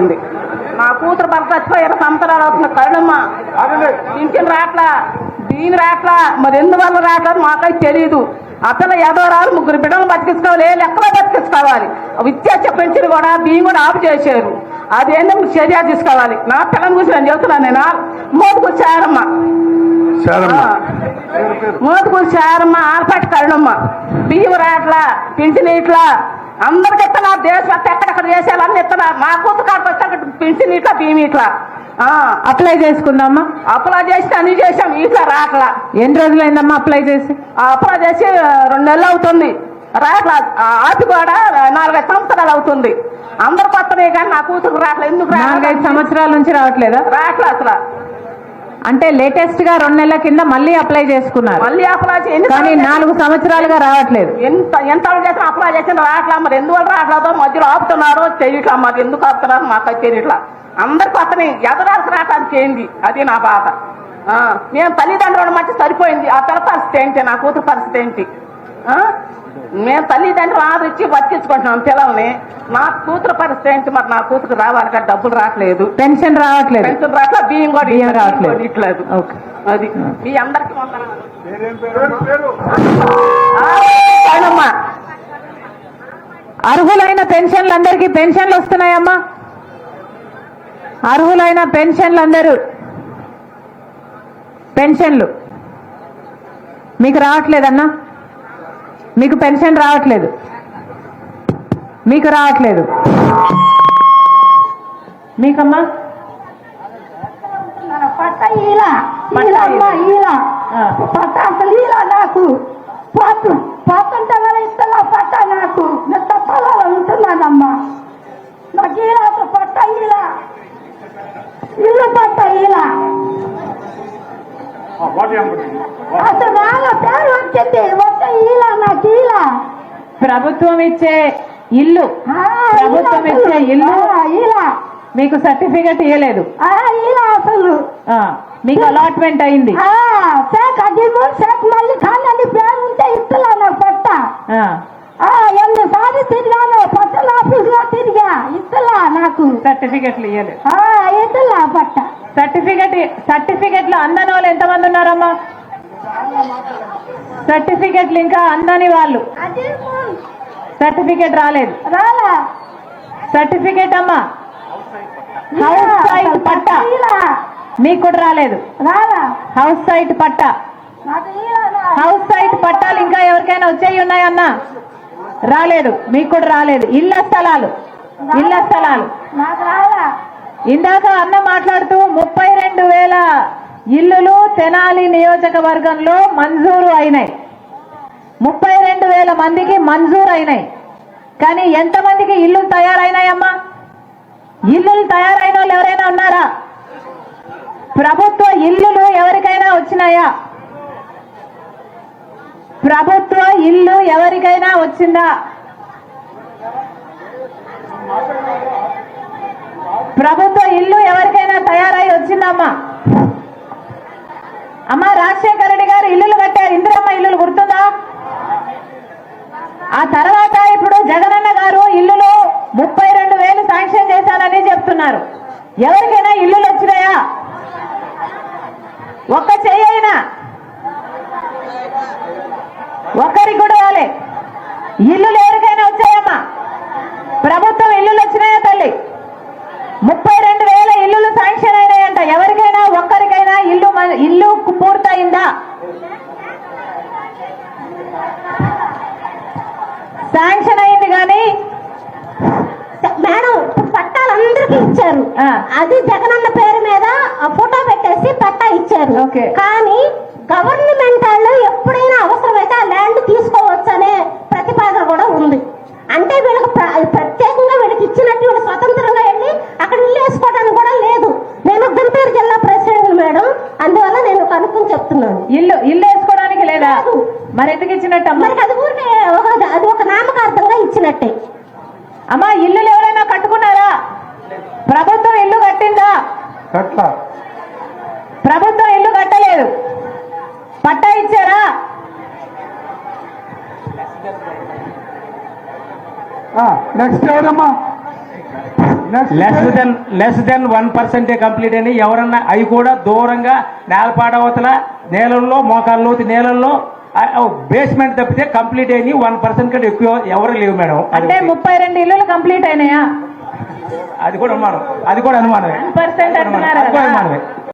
ఉంది. నా కూతురు భర్త చచ్చిపోయి ఇరవై సంవత్సరాలు అవుతుంది. కరుణమ్మ పింఛన్ రాట్లా? దీని రాట్లా? మరి ఎందువల్ల రాట్లా మాకైతే తెలియదు అతను ఎదవరాలు ముగ్గురు బిడ్డలు బతికించుకోవాలి లెక్కలో బతికించుకోవాలి. విద్యార్థి పెంచిన కూడా బియ్యం కూడా ఆపు చేశారు. అదేందో చర్య తీసుకోవాలి. నా పిల్లల గురించి నేను చెబుతున్నాను నేను. మోదుకు చారమ్మ మోదుకు చారమ్మ ఆలపాటి కరుణమ్మ. బియ్యం రాట్లా పింఛన్ ఇట్లా అందరికి ఇస్తున్నా దేశం అంతా ఎక్కడెక్కడ చేసేయాలని ఇస్తున్నా. మా కూతురు కాడికి పింఛన్ ఇట్లా బియ్యం ఇట్లా. అప్లై చేసుకుందామా? అప్లై చేసి అన్ని చేసాం ఇట్లా రాట్లా. ఎన్ని రోజులైందమ్మా అప్లై చేసి? ఆ అప్లై చేసి రెండు నెలలు అవుతుంది. రాట్లా. ఆపి కూడా నాలుగైదు సంవత్సరాలు అవుతుంది. అందరు కొత్తనే కానీ నా కూతురు రాట్లా. ఎందుకు నాలుగైదు సంవత్సరాల నుంచి రావట్లేదా? రాట్లా అసలు. అంటే లేటెస్ట్గా రెండు నెలల కింద మళ్ళీ అప్లై చేసుకున్నారు. మళ్ళీ అప్లై ఎన్ని కానీ నాలుగు సంవత్సరాలుగా రావట్లేదు. ఎంత ఎంత చేసిన అప్లై చేసిన రాట్లా మరి ఎందువల్ల రావట్లేదో మధ్యలో ఆపుతున్నారో తెలియట్లా మరి ఎందుకు ఆపుతున్నారు? మాకు తెలియట్లా అందరికి అతని ఎదరాలకు రావటానికి ఏంది? అది నా బాధ. మేము తల్లిదండ్రుల మధ్య సరిపోయింది. ఆ పిల్ల పరిస్థితి ఏంటి? నా కూతురు పరిస్థితి ఏంటి? మేము తల్లిదండ్రులు ఆదరించి బతికించుకుంటున్నాం పిల్లల్ని. నా కూతురు పరిస్థితి ఏంటి మరి? నా కూతురు రావాలి కదా డబ్బులు రావట్లేదు. పెన్షన్ రావట్లేదు. పెన్షన్ రాట్లా బియ్యం కూడా బియ్యం ఇట్లా, రావట్లేదు. ఇట్లేదు ఓకే. అది. మీ అందరికి. అర్హులైన పెన్షన్లు అందరికీ పెన్షన్లు వస్తున్నాయమ్మా. అర్హులైన పెన్షన్లు అందరూ పెన్షన్లు. మీకు రావట్లేదన్నా? మీకు పెన్షన్ రావట్లేదు. మీకు రావట్లేదు. మీకమ్మా? పట్ట ఈల పట్ట ఈలమ్మ ఈల. ఆ. పట్ట అసలు ఈల నాకు. పోతు పోతుంటే వల్ల ఇస్తలా పట్ట నాకు. నేను తప్పాలని ఉంటున్నానమ్మా. నాకు ఈల అసలు పట్ట ఈల. ఇల్లు పట్ట ఈల. అసలు రాగా పేరు వచ్చింది ప్రభుత్వం ఇచ్చే ఇల్లు. ఆ, ప్రభుత్వం ఇచ్చే. ఇల్లు? మీకు సర్టిఫికెట్ ఇవ్వలేదు అసలు. ఆ, మీకు అలాట్మెంట్ అయింది. కానీ పేరు ఉంటే నాకు పట్ట. తిరిగాను ఆఫీస్లో తిరిగా. నాకు. సర్టిఫికెట్లు ఇవ్వలేదు ఆ, ఇస్తలా పట్ట. సర్టిఫికెట్ సర్టిఫికెట్లు అందని వాళ్ళు ఎంతమంది ఉన్నారమ్మా? సర్టిఫికెట్లు ఇంకా అందని వాళ్ళు. సర్టిఫికెట్ రాలేదు. రాలా? సర్టిఫికెట్ అమ్మా. హౌస్ సైట్ పట్ట. మీకు కూడా రాలేదు. రాలా? House site patta. House site పట్టాలు ఇంకా ఎవరికైనా వచ్చేవి ఉన్నాయన్నా? రాలేదు. మీకు కూడా రాలేదు. ఇళ్ళ స్థలాలు. ఇళ్ళ స్థలాలు. ఇందాక అన్న మాట్లాడుతూ ముప్పై రెండు వేల ఇల్లులు తెనాలి నియోజకవర్గంలో మంజూరు అయినాయి. ముప్పై రెండు వేల మందికి మంజూరు అయినాయి కానీ ఎంతమందికి ఇల్లు తయారైనాయమ్మా? ఇల్లులు తయారైన వాళ్ళు ఎవరైనా ఉన్నారా? ప్రభుత్వ ఇల్లులు ఎవరికైనా వచ్చినాయా? ప్రభుత్వ ఇల్లు ఎవరికైనా వచ్చిందా? ప్రభుత్వ ఇల్లు ఎవరికైనా తయారై వచ్చిందమ్మా? అమ్మ రాజశేఖర రెడ్డి గారు ఇల్లులు కట్టారు. ఇందిరమ్మ ఇల్లులు గుర్తుందా? ఆ తర్వాత ఇప్పుడు జగనన్న గారు ఇల్లులు ముప్పై రెండు వేలు శాంక్షన్ చేశానని చెప్తున్నారు. ఎవరికైనా ఇల్లులు వచ్చినాయా? ఒక్క చెయ్యైనా ఒక్కరికి కూడా రాలే. ఇల్లులు ఎవరికైనా వచ్చాయమ్మా ప్రభుత్వం ఇల్లులు వచ్చినాయా తల్లి ముప్పై రెండు వేల ఇల్లులు శాంక్షన్ అయినాయంట ఎవరికైనా ఒక్కరికైనా ఇల్లు మన- ఇల్లు పూర్తయిందా శాంక్షన్ అయింది కానీ మేడం పట్టాలు అందరికి ఇచ్చారు. అది జగనన్న పేరు మీద ఆ ఫోటో పెట్టేసి పట్టా ఇచ్చారు. కానీ గవర్నమెంట్ వాళ్ళు ఎప్పుడైనా అవసరమైతే ఆ ల్యాండ్ తీసుకోవచ్చు అనే ప్రతిపాదన కూడా ఉంది అంటే వీళ్ళకి ప్ర- ప్రత్యేకంగా వీళ్ళకి ఇచ్చినట్టు వీళ్ళు స్వతంత్రంగా వెళ్ళి అక్కడ ఇల్లు వేసుకోవడానికి కూడా లేదు నేను గుంటూరు జిల్లా ప్రెసిడెంట్ మేడం అందువల్ల నేను కనుక్కొని చెప్తున్నాను ఇల్లు ఇల్లు వేసుకోవడానికి లేదా మరి ఎందుకు ఇచ్చినట్టమ్మా మరి అది ఊరికే ఒక- అది ఒక నామకార్థంగా ఇచ్చినట్టే. అమ్మా ఇల్లులు ఎవరైనా కట్టుకున్నారా? ప్రభుత్వం ఇల్లు కట్టిందా? ప్రభుత్వం ఇల్లు కట్టలేదు. పట్టా ఇచ్చారా? నెక్స్ట్ ఎవరమ్మా? Less than less than one పర్సెంటే కంప్లీట్ అని ఎవరన్నా అవి కూడా దూరంగా నేలపాడవతల నేలల్లో మోకాళ్ళ నేలల్లో బేస్మెంట్ తప్పితే కంప్లీట్ అయినాయి. వన్ పర్సెంట్ కంటే ఎక్కువ ఎవరు లేవు మేడం. అంటే ముప్పై రెండు ఇల్లులు కంప్లీట్ అయినాయా? అది కూడా అనుమానం. అది కూడా అనుమానమే. పర్సెంట్ అనుమానమే.